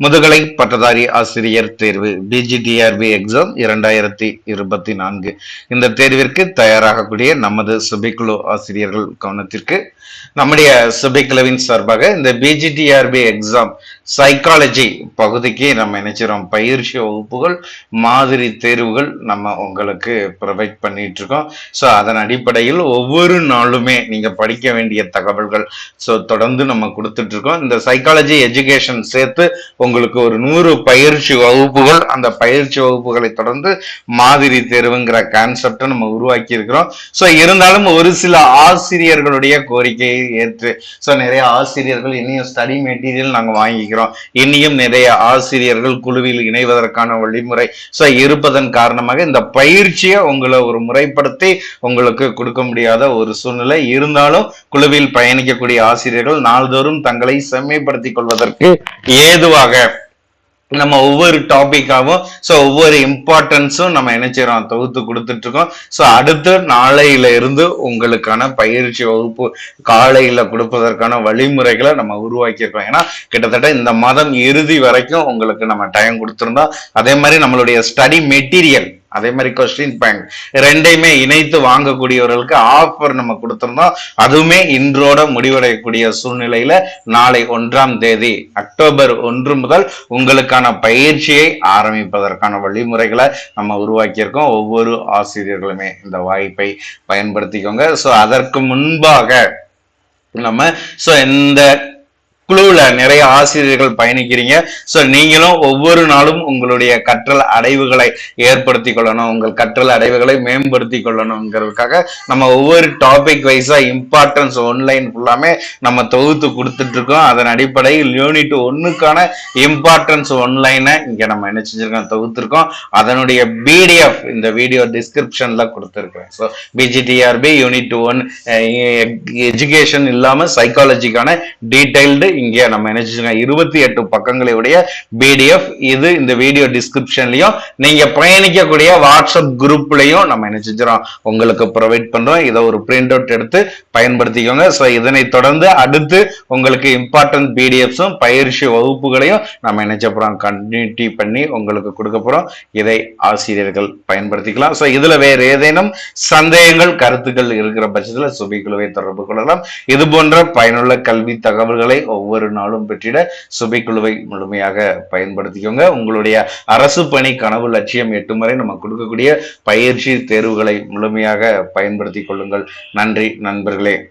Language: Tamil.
முதுகலை பட்டதாரி ஆசிரியர் தேர்வு பிஜிடிஆர்பி எக்ஸாம் இரண்டாயிரத்தி இருபத்தி நான்கு. இந்த தேர்விற்கு தயாராகக்கூடிய நமது சுபிக்குழு ஆசிரியர்கள் கவனத்திற்கு நம்முடைய சுபிக்குழுவின் சார்பாக இந்த பிஜிடிஆர்பி எக்ஸாம் சைக்காலஜி பகுதிக்கு நம்ம நினைச்சிரோம் பயிற்சி வகுப்புகள் மாதிரி தேர்வுகள் நம்ம உங்களுக்கு ப்ரொவைட் பண்ணிட்டு இருக்கோம். ஸோ அதன் அடிப்படையில் ஒவ்வொரு நாளுமே நீங்க படிக்க வேண்டிய தகவல்கள் ஸோ தொடர்ந்து நம்ம கொடுத்துட்டு இருக்கோம். இந்த சைக்காலஜி எஜுகேஷன் சேர்த்து உங்களுக்கு ஒரு நூறு பயிற்சி வகுப்புகள் அந்த பயிற்சி வகுப்புகளை தொடர்ந்து மாதிரி தேர்வுங்கிற கான்செப்டை நம்ம உருவாக்கி இருக்கிறோம். ஸோ இருந்தாலும் ஒரு சில ஆசிரியர்களுடைய கோரிக்கையை ஏற்று ஸோ நிறைய ஆசிரியர்கள் இன்னும் ஸ்டடி மெட்டீரியல் நாங்கள் வாங்கிக்கிறோம். இன்னியும் நிறைய ஆசிரியர்கள் குழுவில் இணைவதற்கான வழிமுறை ஸோ இருப்பதன் காரணமாக இந்த பயிற்சியை உங்களை ஒரு முறைப்படுத்தி உங்களுக்கு கொடுக்க முடியாத ஒரு சூழ்நிலை. இருந்தாலும் குழுவில் பயணிக்கக்கூடிய ஆசிரியர்கள் நாள்தோறும் தங்களை செம்மைப்படுத்திக் கொள்வதற்கு ஏதுவாக நம்ம ஒவ்வொரு டாபிக்காகவும் ஸோ ஒவ்வொரு இம்பார்ட்டன்ஸும் நம்ம என்ன தொகுத்து கொடுத்துட்டு இருக்கோம் ஸோ அடுத்து நாளையில இருந்து உங்களுக்கான பயிற்சி வகுப்பு காலையில கொடுப்பதற்கான வழிமுறைகளை நம்ம உருவாக்கியிருக்கோம். ஏன்னா கிட்டத்தட்ட இந்த மாதம் இறுதி வரைக்கும் உங்களுக்கு நம்ம டைம் கொடுத்துருந்தோம். அதே மாதிரி நம்மளுடைய ஸ்டடி மெட்டீரியல் அதே மாதிரி கொஸ்டின் பேங்க் ரெண்டையுமே இணைத்து வாங்கக்கூடியவர்களுக்கு ஆஃபர் நம்ம கொடுத்திருந்தோம். அதுவுமே இன்றோட முடிவடையக்கூடிய சூழ்நிலையில நாளை ஒன்றாம் தேதி அக்டோபர் ஒன்று முதல் உங்களுக்கான பயிற்சியை ஆரம்பிப்பதற்கான வழிமுறைகளை நம்ம உருவாக்கியிருக்கோம். ஒவ்வொரு ஆசிரியர்களுமே இந்த வாய்ப்பை பயன்படுத்திக்கோங்க. ஸோ அதற்கு முன்பாக நம்ம ஸோ இந்த குழுவில் நிறைய ஆசிரியர்கள் பயணிக்கிறீங்க. ஸோ நீங்களும் ஒவ்வொரு நாளும் உங்களுடைய கற்றல் அடைவுகளை ஏற்படுத்தி கொள்ளணும். உங்கள் கற்றல் அடைவுகளை மேம்படுத்தி கொள்ளணுங்கிறதுக்காக நம்ம ஒவ்வொரு டாபிக் வைஸாக இம்பார்ட்டன்ஸ் ஒன்லைன் ஃபுல்லாமே நம்ம தொகுத்து கொடுத்துட்ருக்கோம். அதன் அடிப்படையில் யூனிட் ஒன்னுக்கான இம்பார்ட்டன்ஸ் ஒன்லைனை இங்கே நம்ம என்ன செஞ்சுருக்கோம்? தொகுத்துருக்கோம். அதனுடைய பிடிஎஃப் இந்த வீடியோ டிஸ்கிரிப்ஷனில் கொடுத்துருக்குறேன். So PGTRB unit one education இல்லாமல் சைக்காலஜிக்கான டீட்டெயில்டு இங்கே நம்ம என்ன இருபத்தி எட்டு பக்கங்களுடைய பிடிஎஃப் இது இந்த வீடியோ டிஸ்கிரிப்ஷன்லையும் நீங்க பயணிக்கக்கூடிய வாட்ஸ்அப் குரூப்லயும் நம்ம என்ன உங்களுக்கு ப்ரொவைட் பண்றோம். இதை ஒரு பிரிண்ட் அவுட் எடுத்து பயன்படுத்திக்கோங்க. ஸோ இதனை தொடர்ந்து அடுத்து உங்களுக்கு இம்பார்ட்டன்ட் பிடிஎஃப்ஸும் பயிற்சி வகுப்புகளையும் நம்ம என்ன கண்டினியூட்டி பண்ணி உங்களுக்கு கொடுக்க போறோம். இதை ஆசிரியர்கள் பயன்படுத்திக்கலாம். ஸோ இதுல வேற ஏதேனும் சந்தேகங்கள் கருத்துக்கள் இருக்கிற பட்சத்தில் சுபிக்குழுவை தொடர்பு கொள்ளலாம். இது போன்ற பயனுள்ள கல்வி தகவல்களை ஒவ்வொரு நாளும் பெற்றிட சுபைக்குழுவை முழுமையாக பயன்படுத்திக்கோங்க. உங்களுடைய அரசு பணி கனவு லட்சியம் எட்டும் வரை நம்ம கொடுக்கக்கூடிய பயிற்சி தேர்வுகளை முழுமையாக பயன்படுத்திக் கொள்ளுங்கள். நன்றி நண்பர்களே.